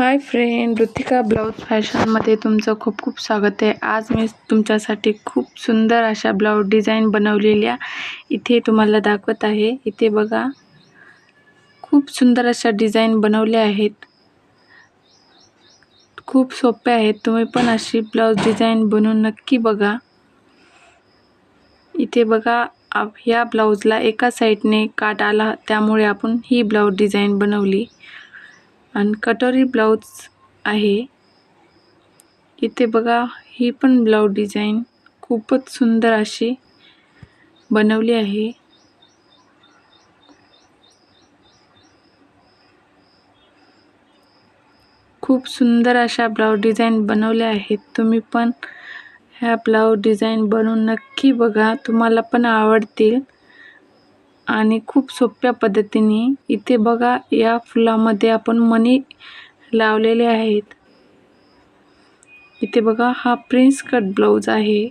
Hi friend Ritika blouse फॅशनमध्ये तुमचं खूप खूप स्वागत आहे. आज मी तुमच्यासाठी खूप सुंदर अशा ब्लाऊज डिझाईन बनवलेल्या इथे तुम्हाला दाखवत आहे. इथे बघा खूप सुंदर अशा डिझाईन बनवल्या आहेत. खूप सोप्या आहेत. तुम्ही पण अशी ब्लाऊज डिझाईन बनवून नक्की बघा. इथे बघा ह्या ब्लाऊजला एका साईडने काट आला त्यामुळे आपण ही ब्लाऊज डिझाईन बनवली. आणि कटोरी ब्लाऊज आहे. इथे बघा ही पण ब्लाऊज डिझाईन खूपच सुंदर अशी बनवली आहे. खूप सुंदर अशा ब्लाऊज डिझाईन बनवल्या आहेत. तुम्ही पण ह्या ब्लाऊज डिझाईन बनवून नक्की बघा. तुम्हाला पण आवडतील. आणि खूप सोप्या पद्धतीने इथे बघा या फुलामध्ये आपण मनी लावलेले आहेत. इथे बघा हा प्रिन्स कट ब्लाऊज आहे.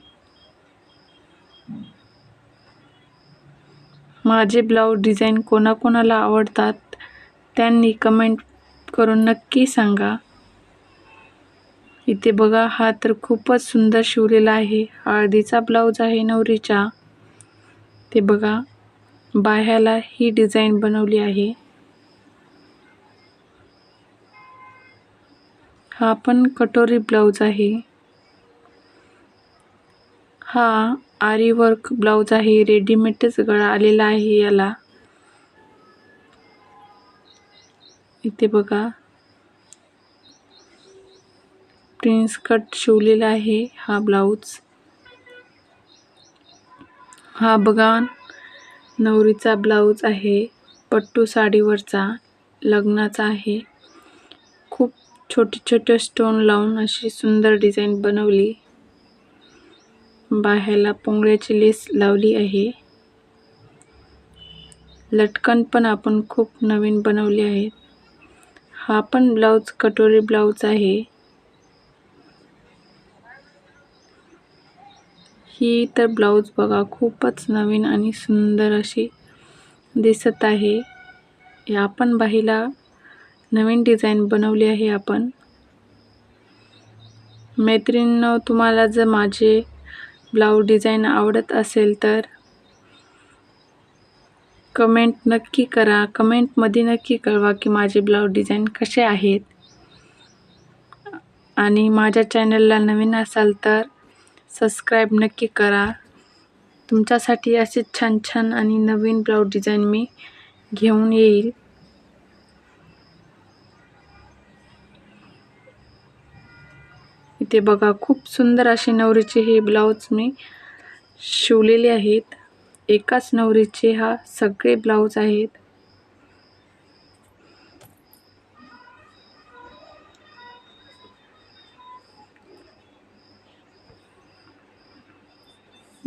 माझे ब्लाऊज डिझाईन कोणाकोणाला आवडतात त्यांनी कमेंट करून नक्की सांगा. इथे बघा हा तर खूपच सुंदर शिवलेला आहे. हळदीचा ब्लाऊज आहे नवरीचा. ते बघा. बाह्याला ही डिझाईन बनवली आहे. हा पण कटोरी ब्लाऊज आहे. हा आरी वर्क ब्लाऊज आहे. रेडीमेडच गळा आलेला आहे याला. इथे बघा. प्रिन्स कट शिवलेला आहे हा ब्लाऊज. हा बघा. नवरीचा ब्लाऊज आहे पट्टू साडीवरचा लग्नाचा आहे. खूप छोटे छोटे स्टोन लावून अशी सुंदर डिझाईन बनवली. बाहेरला पोंगळ्याची लेस लावली आहे. लटकन पण आपण खूप नवीन बनवले आहेत. हा पण ब्लाऊज कटोरी ब्लाऊज आहे. ही तर ब्लाऊज बघा खूपच नवीन आणि सुंदर अशी दिसत आहे. या पण बाहीला नवीन डिझाईन बनवली आहे आपण. मैत्रिणीनं तुम्हाला जर माझे ब्लाऊज डिझाईन आवडत असेल तर कमेंट नक्की करा. कमेंटमध्ये नक्की कळवा की माझे ब्लाऊज डिझाईन कसे आहेत. आणि माझ्या चॅनलला नवीन असाल तर सबस्क्राईब नक्की करा. तुमच्यासाठी असे छान छान आणि नवीन ब्लाऊज डिझाईन मी घेऊन येईल. इथे बघा खूप सुंदर असे नवरीचे हे ब्लाऊज मी शिवलेले आहेत. एकाच नवरीचे हा सगळे ब्लाऊज आहेत.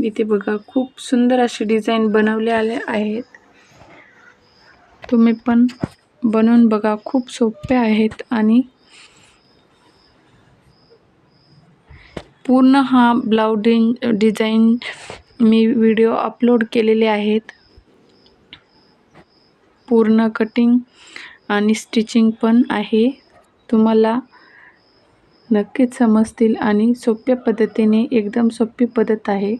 इथे बघा खूप सुंदर असे डिझाईन बनवले आले आहेत. तुम्ही पण बनवून बघा खूप सोपे आहेत आणि पूर्ण हा ब्लाउज डिझाईन मी व्हिडिओ अपलोड केलेले आहेत. पूर्ण कटिंग आणि स्टिचिंग पण आहे. तुम्हाला नक्कीच समजतील आणि सोप्या पद्धतीने एकदम सोपी पद्धत आहे.